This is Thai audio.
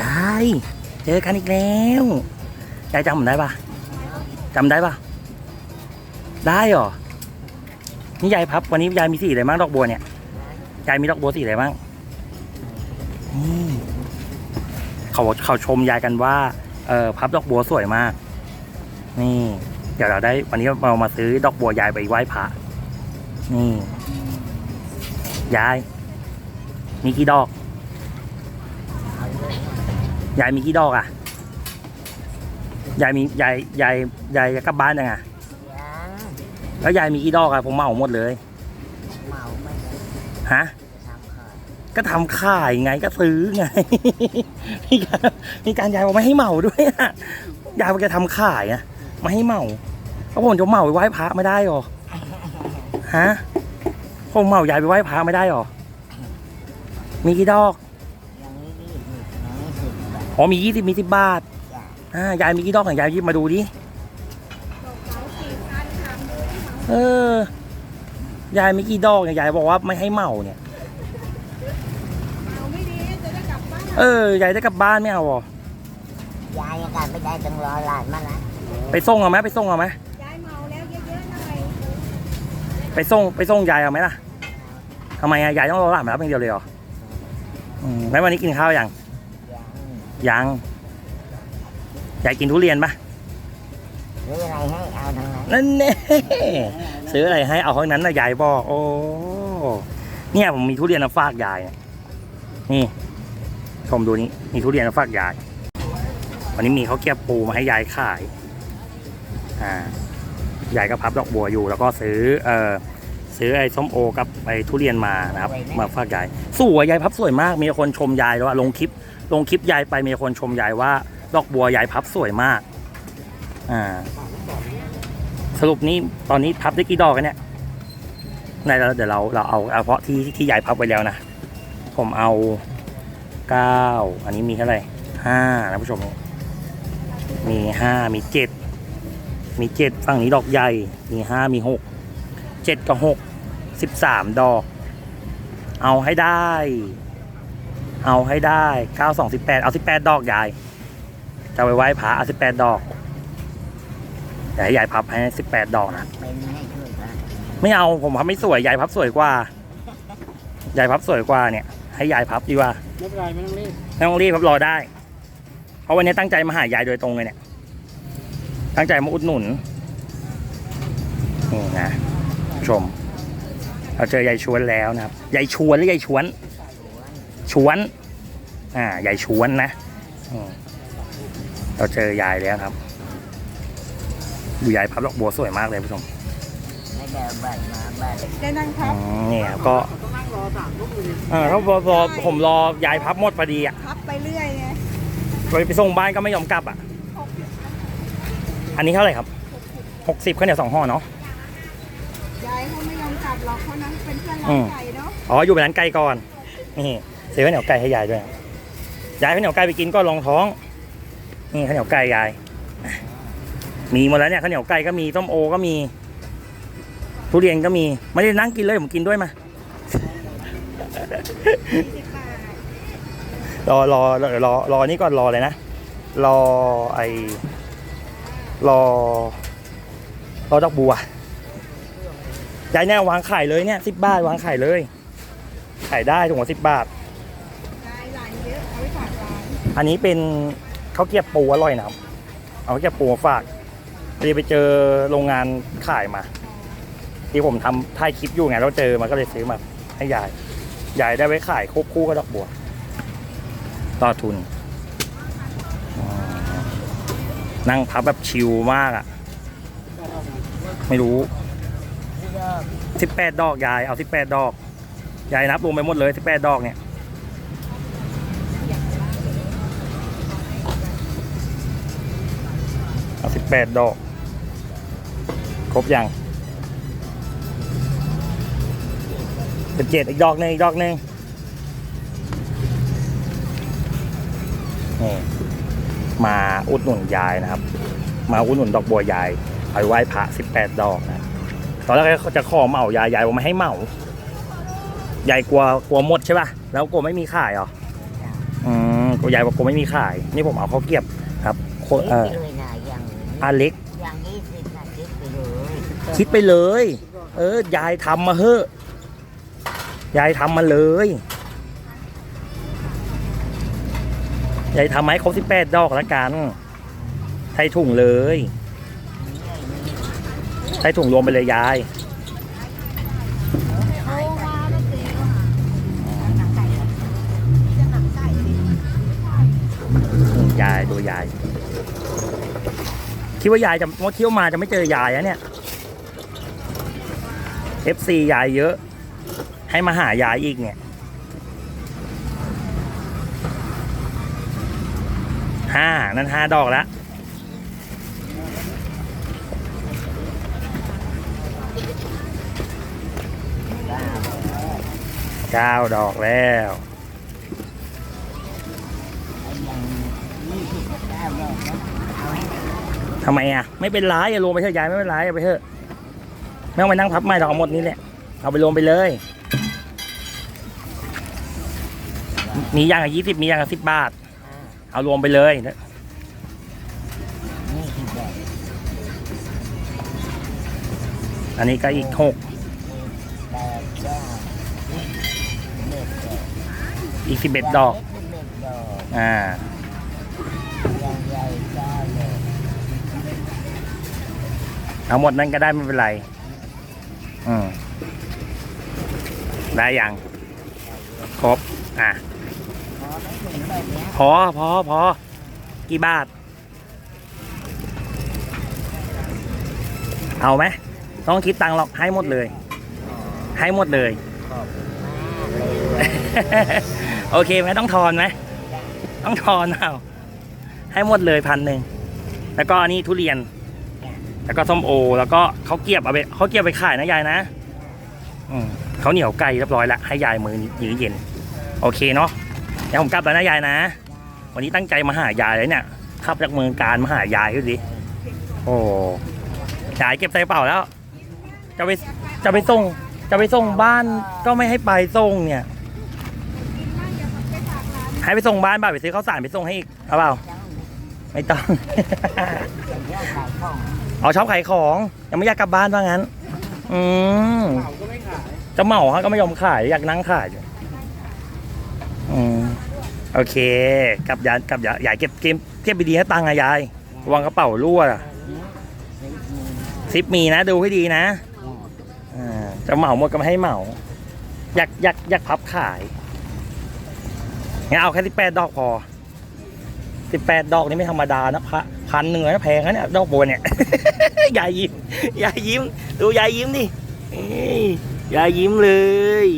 ยาย เจอกันอีกแล้วยายจำผมได้ปะจำได้ปะได้เหรอ นี่ยายพับวันนี้ยายมีสีอะไรบ้างดอกบัวเนี่ย ยายมีดอกบัวสีอะไรบ้างนี่เขาเขาชมยายกันว่า เออพับดอกบัวสวยมาก นี่ เดี๋ยวเราได้ วันนี้เรามาซื้อดอกบัวยายไปไหว้พระนี่ ยาย มีกี่ดอก ยายมีกี่ดอกอะ ยายมียายยายยายจะกลับบ้านยังไงยังแล้วยายมีกี่ดอกอะผมเหมาหมดเลยเมาไม่ได้ฮะจะทำขายก็ทำข่ายไงก็ซื้อไง มีการมีการยายบอกไม่ให้เหมาด้วยอะยายบอกจะทำข่ายอะไม่ให้เหมาเพราะผมจะเหมาไปไหว้พระไม่ได้หรอ ฮะ ผมเหมายายไปไหว้พระไม่ได้หรอ มีกี่ดอก อ๋อมียี่สิบมีสิบบาทจ้ะอ่ายายมีกี่ดอกของยายหยิบมาดูดิเออยายมีกี่ดอกเนี่ยยายบอกว่าไม่ให้เหมาเนี่ย เอาไม่ดีจะได้กลับบ้านเออยายได้กลับบ้านไม่เอาหรอยายยังการไม่ได้ต้องรอหลานมาละไปส่งเอาไหมไปส่งเอาไหมยายเมาแล้วเยอะๆหน่อยไปส่งไปส่งยายเอาไหมล่ะทำไมอะยายต้องรอหลานมารับอย่างเดียวเลยเหรออืมแล้ววันนี้กินข้าวยัง ยังยังยายกินทุเรียนปะหรืออะไรให้เอาทางนั้นนั่นแน่ซื้ออะไรให้เอาข้างนั้นนะยายบอกโอ้เนี่ยผมมีทุเรียนมาฝากยายเนี่ยนี่ชมดูนี่มีทุเรียนมาฝากยาย วันนี้มีเขาวเกรียบปูมาให้ยายขาย อ่ายายก็พับดอกบัวอยู่ แล้วก็ซื้อเอ่อซื้อไอ้ส้มโอกับไอ้ทุเรียนมานะครับ มาฝากยายสวยยายพับสวยมากมีคนชมยายแล้วว่าลงคลิป ลงคลิปยายไปมีคนชมยายว่า ดอกบัวยายพับสวยมาก อ่า สรุปนี่ตอนนี้พับได้กี่ดอกกันเนี่ยไหนเราเดี๋ยวเราเราเอาเอาเพาะที่ที่ยายพับไว้แล้วนะ ผมเอาเก้าอันนี้มีเท่าไหร่ห้านะผู้ชม มีห้ามีเจ็ดมีเจ็ดฝั่งนี้ดอกใหญ่ มีห้ามีหกเจ็ดกับหกสิบสามดอก เอาให้ได้ เอาให้ได้เก้าสองสิบแปดเอาสิบแปดดอกยายจะเอาไปไหว้พระเอาสิบแปดดอกเดี๋ยวให้ยายพับให้สิบแปดดอกนะเป็นให้ช่วยกันไม่เอาผมพับไม่สวยยายพับสวยกว่ายายพับสวยกว่าเนี่ย ให้ยายพับดีกว่าไม่เป็นไรไม่ต้องรีบไม่ต้องรีบครับรอได้ เพราะวันนี้ตั้งใจมาหายายโดยตรงเลยเนี่ย ตั้งใจมาอุดหนุนนี่นะชมเราเจอยายชวนแล้วนะครับยายชวนหรือยายชวน ชวน อ่ายายชวนนะอืมเราเจอยายแล้วครับ ดูยายพับดอกบัวสวยมากเลยผู้ชมไม่ได้เอาบัตรมาบัตรได้นั่งพัอืบมเนี่ยก็ต้องนั่งรอสามทุ่มเลยเออถ้าพอพอผมรอยายพับหมดพอดีอะ พับไปเรื่อยไงไปส่งบ้านก็ไม่ยอมกลับอะหกสิบอันนี้เท่าไหร่ครับหกสิบข้าวเหนียวสองห่อเนาะยายเขาไม่ยอมกลับหรอกเขานั้นเป็นเพื่อนอืร้านมไก่เนาะ อ๋อ อยู่ไปร้านไก่ก่อน นี่ ซื้อข้าวเหนียวไก่ให้ยายด้วยครับยายข้าวเหนียวไก่ไปกินก็ลองท้อง นี่ข้าวเหนียวไก่ยาย มีหมดแล้วเนี่ยข้าวเหนียวไก่ก็มีต้มโอก็มี ทุเรียนก็มี ไม่ได้นั่งกินเลยผมกินด้วยมา รอรอรอรอรอนี่ก่อนรอเลยนะ รอไอรอ รอดอกบัวยายเนี่ยวางไขายเลยเนี่ยสิบบาทวางไขายเลย ไขายได้ถุงละสิบบาท อันนี้เป็นข้าวเกรียบปูอร่อยนะครับ เอาข้าวเกรียบปูมาฝากพอดีไปเจอโรงงานขายมา ที่ผมทำถ่ายคลิปอยู่ไงแล้วเจอมาก็เลยซื้อมาให้ยายยายได้ไว้ขายควบคู่กับดอกบัว ต่อทุน นั่งพับแบบชิลมากอะ่ะ ไม่รู้ที่ก็สิบแปดดอกยายเอาสิบแปดดอกยายนับรวมไปหมดเลยสิบแปดดอกเนี่ย เอาสิบแปดดอก ครบยังเป็นเจ็ดอีกดอกหนึ่งอีกดอกหนึ่งนี่มาอุดหนุนยายนะครับ มาอุดหนุนดอกบัวยายเอาไปไหว้พระสิบแปดดอกนะตอนแรกเขาจะขอเหมายายยายบอกไม่ให้เหมายายกลัวกลัวหมดใช่ป่ะแล้วกลัวไม่มีขายเหรออืมก็ยายบอกกูไม่มีขาย นี่ผมเอาข้าวเกรียบครับโคคิดเอไปอเลยนะ อย่างอาเล็ก อย่างนี้สิบนะคิดไปเลยคิดไปเลย เออ ยายทำมาเฮ้อะยายทำมาเลย ยายทำมาให้ครบสิบแปดดอกแล้วกัน ใส่ถุงเลย ใส่ถุงรวมไปเลยยายโอ้มาแล้วเจ๊ว่ะหนังไก่อะจะหนังไก่ดิยายดูยาย คิดว่ายายจะว่าเที่ยวมาจะไม่เจอยายอะเนี่ย FC ยายเยอะ ให้มาหายายอีกเนี่ยห้านั่นห้าดอกแล้วเก้าดอกแล้ว ทำไมอะ ไม่เป็นไรอย่ารวมไปเถอะยายไม่เป็นไรเอาไปเถอะไม่ต้องไปนั่งพับไม่ดอกเอาหมดนี้แหละเอาไปรวมไปเลย มีอย่างละยี่สิบมีอย่างละสิบบาท เอารวมไปเลยนี่สิบแปดอันนี้ก็อีกหกอีกสิบเอ็ดดอก อ่า อย่างใหญ่เก้าดอก เอาหมดนั้นก็ได้ไม่เป็นไร อืมได้ยังครบ อะพอไม่ถึงแบบเนี้ยพอพอพอกี่บาท เอาไหมต้องคิดตังค์หรอกให้หมดเลย ให้หมดเลยขอบคุณมากเลย โอเคไหมต้องทอนไหมต้องทอนเอาให้หมดเลยพันหนึ่ง แล้วก็อันนี้ทุเรียน แล้วก็ส้มโอ แล้วก็เขาเกียบเอาไปเขาเกียบไปขายนะยายนะอืเขาเหนียวไก่เรียบร้อยแล้วให้ยายมือยือเย็น โอเคเนาะเดี๋ยวผมกลับแล้วนะยายนะ วันนี้ตั้งใจมาหายายเลยเนี่ยขับจากเมืองการมาหายายดูดิโอ้ยายเก็บใส่เป๋าแล้ว จะไปจะไปส่ง จะไปส่งบ้านก็ไม่ให้ไปส่งเนี่ย ให้ไปส่งบ้านบ้าไปซื้อข้าวสารไปส่งให้อีกเอาเปล่าไม่ต้อง องเอาชอบขายของยังไม่อยากกลับบ้านว่างั้น อืมเผาก็ไม่ขายจะเหมาฮะก็ไม่ยอมขายอยากนั่งขายอยู่อืมโอเคกลับยายกลับยายยายเก็บเก็บเก็บไปดีให้ตังค์อะยายวังกระเป๋ารั่วอะซิปมีนะดูให้ดีนะอ่าจะเหมาหมดก็ไม่ให้เหมาอยากอยากอยากพับขายงั้นเอาแค่สิบแปดดอกพอสิบแปดดอกนี่ไม่ธรรมดานะพระ พันหนึ่งนะแพงนะเนี่ยดอกบัวเนี่ย ยายยิ้มยายยิ้ม ดูยายยิ้มดิยายยิ้มเลย